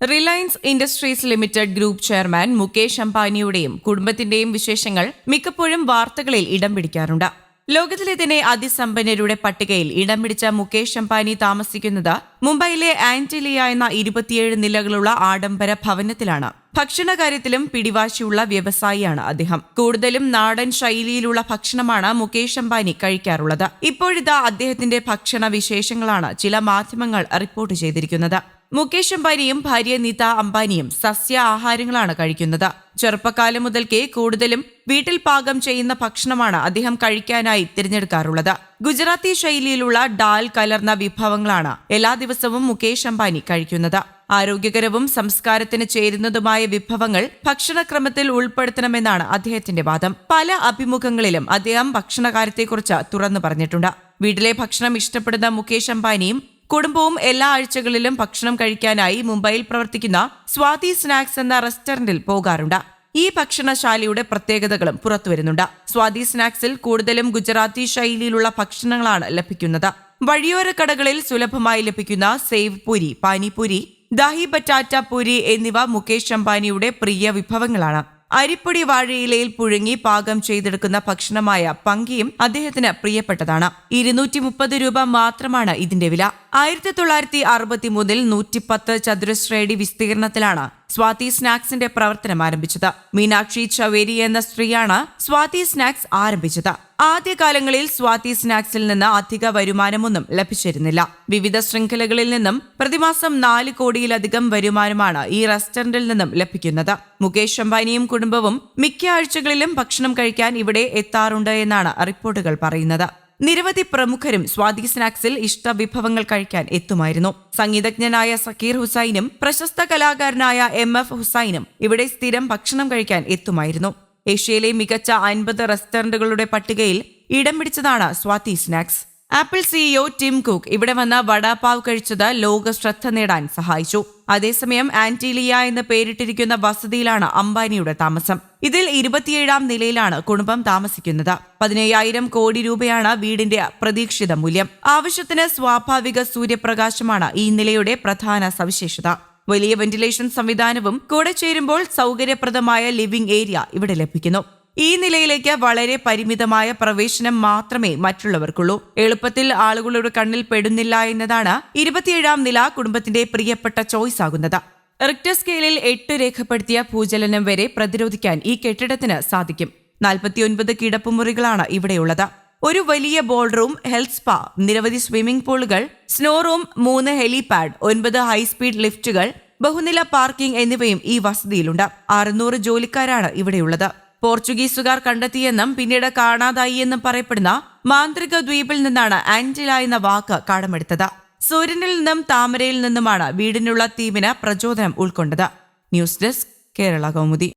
Reliance industries limited group chairman Mukesh അംബാനിയുടെയും കുടുംബത്തിന്റെയും വിശേഷങ്ങൾ മിക്കപ്പോഴും വാർത്തകളിൽ ഇടം പിടിക്കാറുണ്ട്. ലോകത്തിലെ തന്നെ അതിസമ്പന്നരുടെ പട്ടികയിൽ ഇടം പിടിച്ച മുകേഷ് അംബാനി താമസിക്കുന്നത് മുംബൈയിലെ ആന്റിലിയ എന്ന ഇരുപത്തിയേഴ് നിലകളുള്ള ആഡംബര ഭവനത്തിലാണ്. ഭക്ഷണകാര്യത്തിലും പിടിവാശിയുള്ള വ്യവസായിയാണ് അദ്ദേഹം. കൂടുതലും നാടൻ ശൈലിയിലുള്ള ഭക്ഷണമാണ് മുകേഷ് അംബാനി കഴിക്കാറുള്ളത്. ഇപ്പോഴിതാ അദ്ദേഹത്തിന്റെ ഭക്ഷണ വിശേഷങ്ങളാണ് ചില മാധ്യമങ്ങൾ റിപ്പോർട്ട് ചെയ്തിരിക്കുന്നത്. മുകേഷ് അംബാനിയും ഭാര്യ നിത അംബാനിയും സസ്യ ആഹാരങ്ങളാണ് കഴിക്കുന്നത്. ചെറുപ്പകാലം മുതൽക്കേ കൂടുതലും വീട്ടിൽ പാകം ചെയ്യുന്ന ഭക്ഷണമാണ് അദ്ദേഹം കഴിക്കാനായി തിരഞ്ഞെടുക്കാറുള്ളത്. ഗുജറാത്തി ശൈലിയിലുള്ള ഡാൽ കലർന്ന വിഭവങ്ങളാണ് എല്ലാ ദിവസവും മുകേഷ് അംബാനി കഴിക്കുന്നത്. ആരോഗ്യകരവും സംസ്കാരത്തിന് ചേരുന്നതുമായ വിഭവങ്ങൾ ഭക്ഷണക്രമത്തിൽ ഉൾപ്പെടുത്തണമെന്നാണ് അദ്ദേഹത്തിന്റെ വാദം. പല അഭിമുഖങ്ങളിലും അദ്ദേഹം ഭക്ഷണകാര്യത്തെക്കുറിച്ച് തുറന്നു പറഞ്ഞിട്ടുണ്ട്. വീട്ടിലെ ഭക്ഷണം ഇഷ്ടപ്പെടുന്ന മുകേഷ് അംബാനിയും കുടുംബവും എല്ലാ ആഴ്ചകളിലും ഭക്ഷണം കഴിക്കാനായി മുംബൈയിൽ പ്രവർത്തിക്കുന്ന സ്വാതി സ്നാക്സ് എന്ന റെസ്റ്റോറന്റിൽ പോകാറുണ്ട്. ഈ ഭക്ഷണശാലയുടെ പ്രത്യേകതകളും പുറത്തുവരുന്നുണ്ട്. സ്വാതി സ്നാക്സിൽ കൂടുതലും ഗുജറാത്തി ശൈലിയിലുള്ള ഭക്ഷണങ്ങളാണ് ലഭിക്കുന്നത്. വഴിയോര കടകളിൽ സുലഭമായി ലഭിക്കുന്ന സേവ് പൂരി പാനിപൂരി ദാഹി ബറ്റാറ്റ പൂരി എന്നിവ മുകേഷ് അംബാനിയുടെ പ്രിയ വിഭവങ്ങളാണ്. അരിപ്പൊടി വാഴയിലയിൽ പുഴുങ്ങി പാകം ചെയ്തെടുക്കുന്ന ഭക്ഷണമായ പങ്കിയും അദ്ദേഹത്തിന് പ്രിയപ്പെട്ടതാണ്. ഇരുന്നൂറ്റി മുപ്പത് രൂപ മാത്രമാണ് ഇതിന്റെ വില. ആയിരത്തി തൊള്ളായിരത്തി അറുപത്തി മൂന്നിൽ നൂറ്റിപ്പത്ത് ചതുരശ്രയടി വിസ്തീർണത്തിലാണ് സ്വാതി സ്നാക്സിന്റെ പ്രവർത്തനം ആരംഭിച്ചത്. മീനാക്ഷി ചവേരി എന്ന സ്ത്രീയാണ് സ്വാതി സ്നാക്സ് ആരംഭിച്ചത്. ആദ്യകാലങ്ങളിൽ സ്വാതി സ്നാക്സിൽ നിന്ന് അധിക വരുമാനമൊന്നും ലഭിച്ചിരുന്നില്ല. വിവിധ ശൃംഖലകളിൽ നിന്നും പ്രതിമാസം നാല് കോടിയിലധികം വരുമാനമാണ് ഈ റെസ്റ്റോറന്റിൽ നിന്നും ലഭിക്കുന്നത്. മുകേഷ് അംബാനിയും കുടുംബവും മിക്ക ആഴ്ചകളിലും ഭക്ഷണം കഴിക്കാൻ ഇവിടെ എത്താറുണ്ട് എന്നാണ് റിപ്പോർട്ടുകൾ പറയുന്നത്. നിരവധി പ്രമുഖരും സ്വാതി സ്നാക്സിൽ ഇഷ്ട വിഭവങ്ങൾ കഴിക്കാൻ എത്തുമായിരുന്നു. സംഗീതജ്ഞനായ സക്കീർ ഹുസൈനും പ്രശസ്ത കലാകാരനായ എം എഫ് ഹുസൈനും ഇവിടെ സ്ഥിരം ഭക്ഷണം കഴിക്കാൻ എത്തുമായിരുന്നു. ഏഷ്യയിലെ മികച്ച അൻപത് റെസ്റ്റോറന്റുകളുടെ പട്ടികയിൽ ഇടം പിടിച്ചതാണ് Swati snacks. Apple CEO Tim Cook ഇവിടെ വന്ന വടാപാവ് കഴിച്ചത് ലോക ശ്രദ്ധ നേടാൻ സഹായിച്ചു. അതേസമയം ആന്റിലിയ എന്ന് പേരിട്ടിരിക്കുന്ന വസതിയിലാണ് അംബാനിയുടെ താമസം. ഇതിൽ ഇരുപത്തിയേഴാം നിലയിലാണ് കുടുംബം താമസിക്കുന്നത്. പതിനയ്യായിരം കോടി രൂപയാണ് വീടിന്റെ പ്രതീക്ഷിത മൂല്യം. ആവശ്യത്തിന് സ്വാഭാവിക സൂര്യപ്രകാശമാണ് ഈ നിലയുടെ പ്രധാന സവിശേഷത. വലിയ വെന്റിലേഷൻ സംവിധാനവും കൂടെ ചേരുമ്പോൾ സൗകര്യപ്രദമായ ലിവിംഗ് ഏരിയ ഇവിടെ ലഭിക്കുന്നു. ഈ നിലയിലേക്ക് വളരെ പരിമിതമായ പ്രവേശനം മാത്രമേ മറ്റുള്ളവർക്കുള്ളൂ. എളുപ്പത്തിൽ ആളുകളുടെ കണ്ണിൽ പെടുന്നില്ല എന്നതാണ് ഇരുപത്തിയേഴാം നില കുടുംബത്തിന്റെ പ്രിയപ്പെട്ട ചോയ്സ് ആകുന്നത്. റിക്ടർ സ്കെയിലിൽ എട്ട് രേഖപ്പെടുത്തിയ ഭൂചലനം വരെ പ്രതിരോധിക്കാൻ ഈ കെട്ടിടത്തിന് സാധിക്കും. നാൽപ്പത്തിയൊൻപത് കിടപ്പുമുറികളാണ് ഇവിടെയുള്ളത്. ഒരു വലിയ ബോൾ റൂം ഹെൽത്ത് സ്പാ നിരവധി സ്വിമ്മിംഗ് പൂളുകൾ സ്നോ റൂം മൂന്ന് ഹെലിപാഡ് ഒൻപത് ഹൈസ്പീഡ് ലിഫ്റ്റുകൾ ബഹുനില പാർക്കിംഗ് എന്നിവയും ഈ വസതിയിലുണ്ട്. അറുന്നൂറ് ജോലിക്കാരാണ് ഇവിടെയുള്ളത്. പോർച്ചുഗീസുകാർ കണ്ടെത്തിയെന്നും പിന്നീട് കാണാതായി എന്നും പറയപ്പെടുന്ന മാന്ത്രിക ദ്വീപിൽ നിന്നാണ് ആന്റില എന്ന വാക്ക് കടമെടുത്തത്. സൂര്യനിൽ നിന്നും താമരയിൽ നിന്നുമാണ് വീടിനുള്ള തീമിന് പ്രചോദനം ഉൾക്കൊണ്ടത്. News desk Kerala Kaumudi.